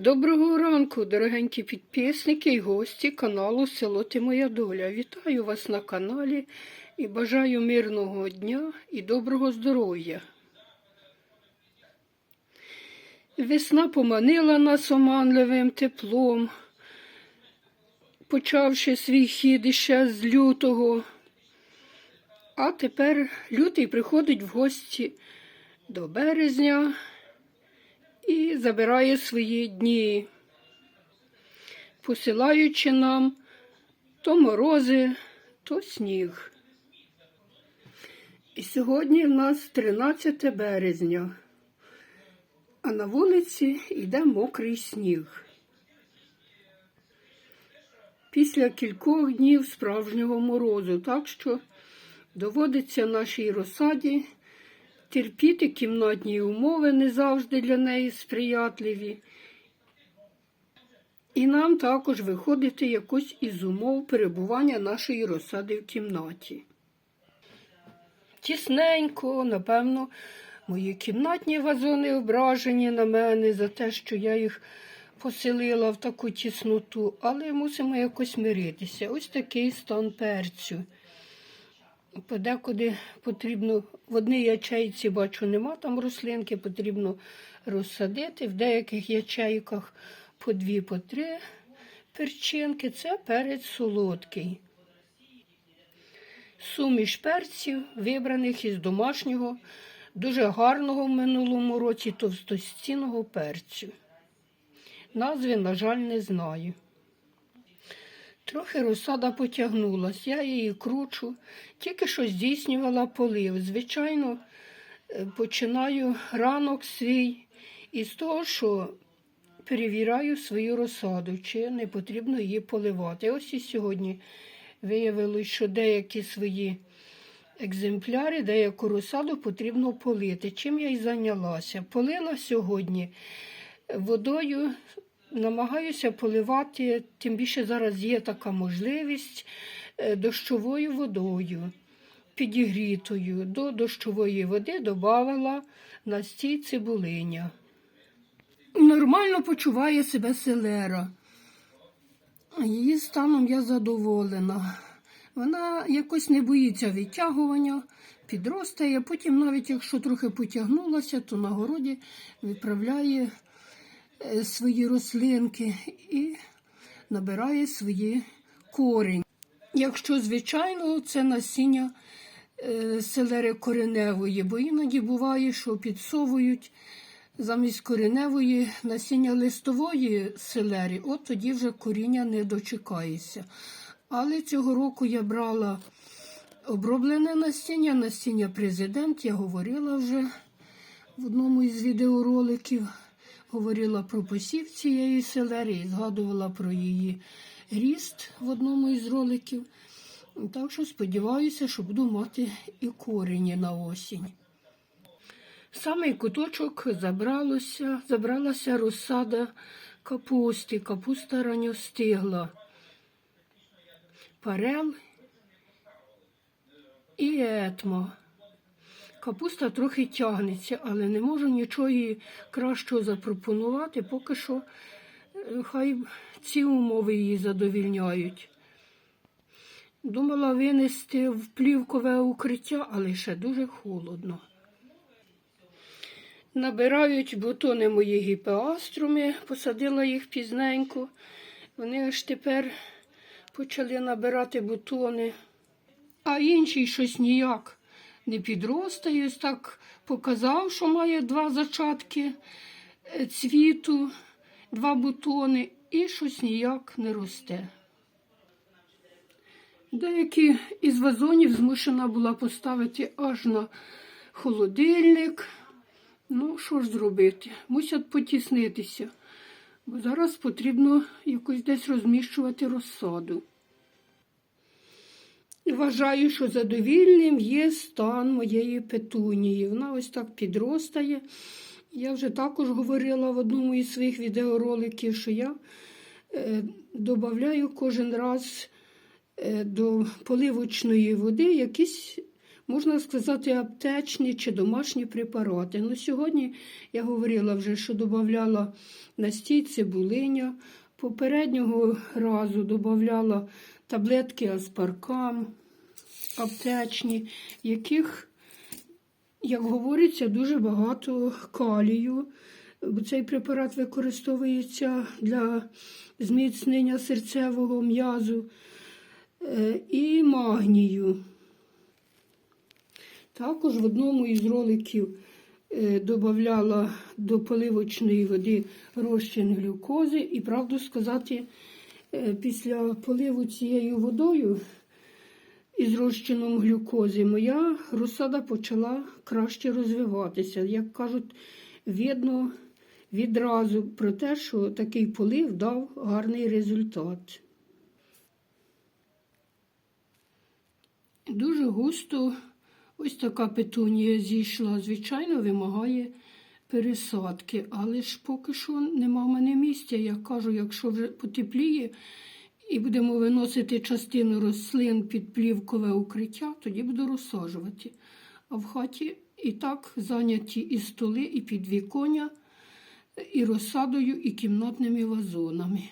Доброго ранку, дорогенькі підписники і гості каналу Село Ти Моя Доля. Вітаю вас на каналі і бажаю мирного дня і доброго здоров'я. Весна поманила нас оманливим теплом, почавши свій хід іще з лютого. А тепер лютий приходить в гості до березня і забирає свої дні, посилаючи нам то морози, то сніг. І сьогодні в нас 13 березня, а на вулиці йде мокрий сніг. Після кількох днів справжнього морозу, так що доводиться нашій розсаді терпіти кімнатні умови не завжди для неї сприятливі. І нам також виходити якось із умов перебування нашої розсади в кімнаті. Тісненько, напевно, мої кімнатні вазони ображені на мене за те, що я їх поселила в таку тісноту, але мусимо якось миритися. Ось такий стан перцю. Подекуди потрібно, в одній ячейці, бачу, нема там рослинки, потрібно розсадити. В деяких ячейках по дві, по три перчинки. Це перець солодкий. Суміш перців, вибраних із домашнього, дуже гарного в минулому році товстостінного перцю. Назви, на жаль, не знаю. Трохи розсада потягнулась, я її кручу, тільки що здійснювала полив. Звичайно, е, починаю ранок свій із того, що перевіряю свою розсаду, чи не потрібно її поливати. Ось і сьогодні виявилось, що деякі свої екземпляри, деяку розсаду потрібно полити. Чим я й зайнялася? Полила сьогодні водою намагаюся поливати, тим більше зараз є така можливість е, дощовою водою, підігрітою. До дощової води додавала настій цибулиня. Нормально почуває себе селера. Її станом я задоволена. Вона якось не боїться відтягування, підростає, потім, навіть якщо трохи потягнулася, то на городі відправляє свої рослинки і набирає свої корінь. Якщо, звичайно, це насіння е, селери кореневої, бо іноді буває, що підсовують замість кореневої насіння листової селери, от тоді вже коріння не дочекається. Але цього року я брала оброблене насіння, насіння президент, я говорила вже в одному із відеороликів говорила про посів цієї селери і згадувала про її ріст в одному із роликів. Так що сподіваюся, що буду мати і корені на осінь. Самий куточок забралося, забралася розсада капусти, капуста ранньостигла, парел і етмо. Капуста трохи тягнеться, але не можу нічого кращого запропонувати, поки що е, хай ці умови її задовільняють. Думала винести в плівкове укриття, але ще дуже холодно. Набирають бутони мої гіпеаструми, посадила їх пізненько. Вони аж тепер почали набирати бутони, а інший щось ніяк не підростає. Ось так показав, що має два зачатки е, цвіту, два бутони, і щось ніяк не росте. Деякі із вазонів змушена була поставити аж на холодильник. Ну, що ж зробити? Мусять потіснитися, бо зараз потрібно якось десь розміщувати розсаду. І вважаю, що задовільним є стан моєї петунії. Вона ось так підростає. Я вже також говорила в одному із своїх відеороликів, що я е, додаю кожен раз е, до поливочної води якісь можна сказати, аптечні чи домашні препарати. Ну, сьогодні я говорила вже, що додавала настій цибулиня. Попереднього разу додавала таблетки аспаркам аптечні, яких, як говориться, дуже багато калію. Цей препарат використовується для зміцнення серцевого м'язу е, і магнію. Також в одному із роликів е, додавала до поливочної води розчин глюкози. І правду сказати, після поливу цією водою із розчином глюкози моя розсада почала краще розвиватися. Як кажуть, видно відразу про те, що такий полив дав гарний результат. Дуже густо ось така петунія зійшла. Звичайно, вимагає пересадки, але ж поки що нема в мене місця. Я кажу, якщо вже потепліє і будемо виносити частину рослин під плівкове укриття, тоді буду розсаджувати. А в хаті і так зайняті і столи, і підвіконня, і розсадою, і кімнатними вазонами.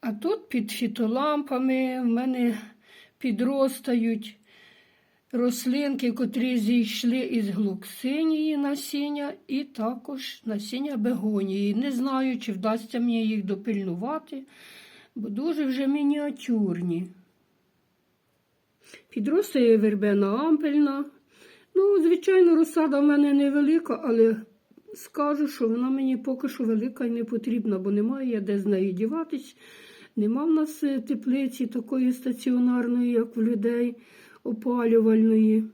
А тут під фітолампами в мене підростають рослинки, котрі зійшли із глуксинії насіння, і також насіння бегонії. Не знаю, чи вдасться мені їх допильнувати, бо дуже вже мініатюрні. Підростає вербена ампельна. Ну, звичайно, розсада в мене невелика, але скажу, що вона мені поки що велика і не потрібна, бо немає я де з нею діватись. Нема в нас е, теплиці такої стаціонарної, як в людей, опалювальної.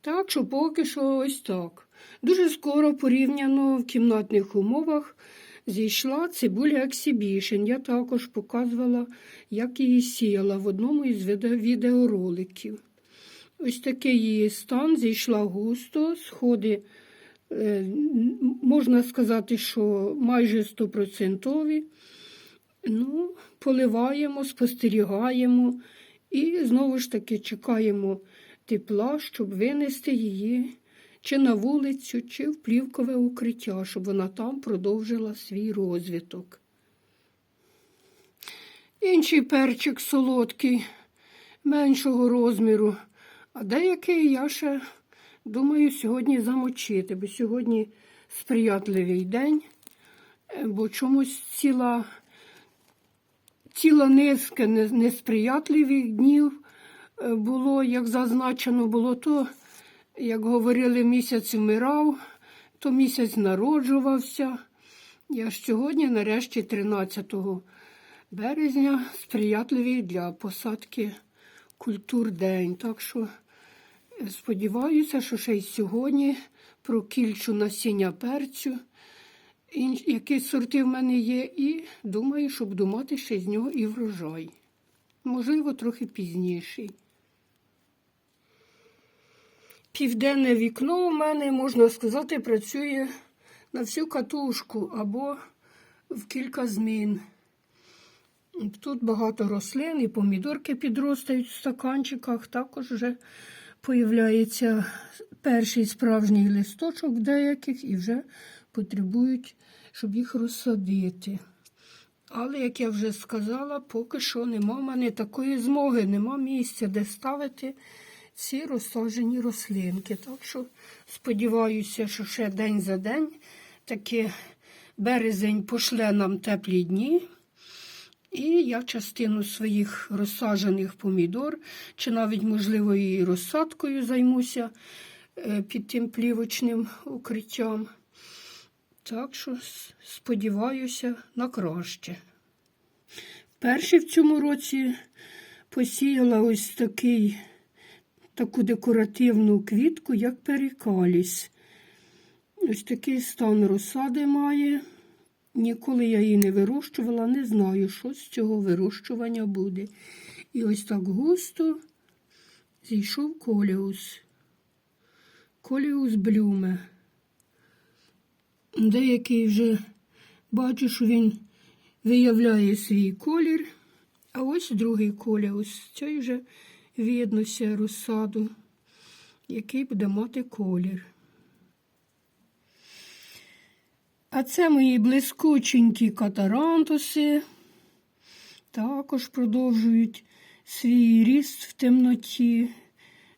Так що поки що ось так. Дуже скоро порівняно в кімнатних умовах зійшла цибуля ексібішн. Я також показувала, як її сіяла в одному із відеороликів. Ось такий її стан зійшла густо, сходи, е, можна сказати, що майже стопроцентові. Ну, поливаємо, спостерігаємо і знову ж таки чекаємо тепла, щоб винести її чи на вулицю, чи в плівкове укриття, щоб вона там продовжила свій розвиток. Інший перчик солодкий, меншого розміру, а деякий я ще думаю сьогодні замочити, бо сьогодні сприятливий день, бо чомусь ціла ціла низка несприятливих днів е, було, як зазначено було, то, як говорили, місяць вмирав, то місяць народжувався. Я ж сьогодні, нарешті, 13 березня, сприятливий для посадки культур день. Так що е, сподіваюся, що ще й сьогодні прокільчу насіння перцю інш- які сорти в мене є, і думаю, що буду мати ще з нього і врожай. Можливо, трохи пізніший. Південне вікно у мене, можна сказати, працює на всю катушку або в кілька змін. Тут багато рослин і помідорки підростають в стаканчиках. Також вже появляється перший справжній листочок деяких і вже потребують, щоб їх розсадити. Але, як я вже сказала, поки що нема в мене такої змоги, нема місця, де ставити ці розсаджені рослинки. Так що сподіваюся, що ще день за день таки березень пошле нам теплі дні. І я частину своїх розсаджених помідор, чи навіть, можливо, і розсадкою займуся е, під тим плівочним укриттям. Так що сподіваюся на краще. Перший в цьому році посіяла ось такий, таку декоративну квітку, як перикаліс. Ось такий стан розсади має. Ніколи я її не вирощувала, не знаю, що з цього вирощування буде. І ось так густо зійшов коліус. Коліус блюме. Деякий вже бачу, що він виявляє свій колір, А ось другий колір. Ось цей вже виднося розсаду, який буде мати колір. А це мої блискученькі катарантуси. Також продовжують свій ріст в темноті.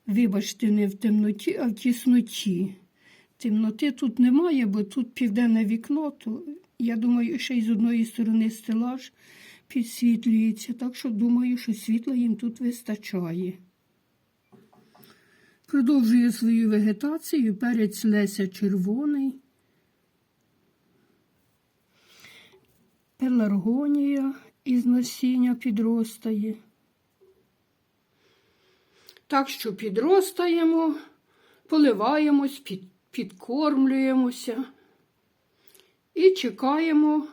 Вибачте, не в темноті, а в тісноті. Темноти тут немає, бо тут південне вікно, то я думаю, ще й з одної сторони стелаж підсвітлюється, так що думаю, що світла їм тут вистачає. Продовжую свою вегетацію. Перець Леся червоний. Пеларгонія із насіння підростає. Так що підростаємо, поливаємось, під, підкормлюємося і чекаємо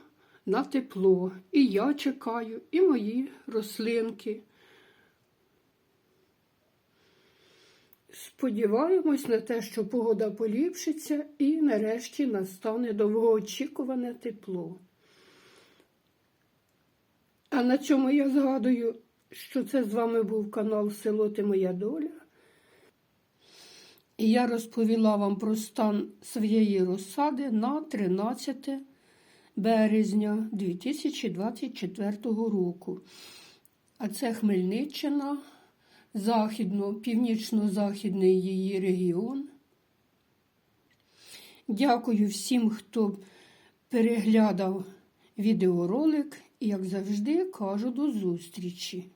на тепло. І я чекаю, і мої рослинки. Сподіваємось на те, що погода поліпшиться і нарешті настане довгоочікуване тепло. А на цьому я згадую, що це з вами був канал Село Ти Моя Доля. І я розповіла вам про стан своєї розсади на 13 березня 2024 року. А це Хмельниччина, західно, північно-західний її регіон. Дякую всім, хто переглядав відеоролик. І, як завжди, кажу до зустрічі.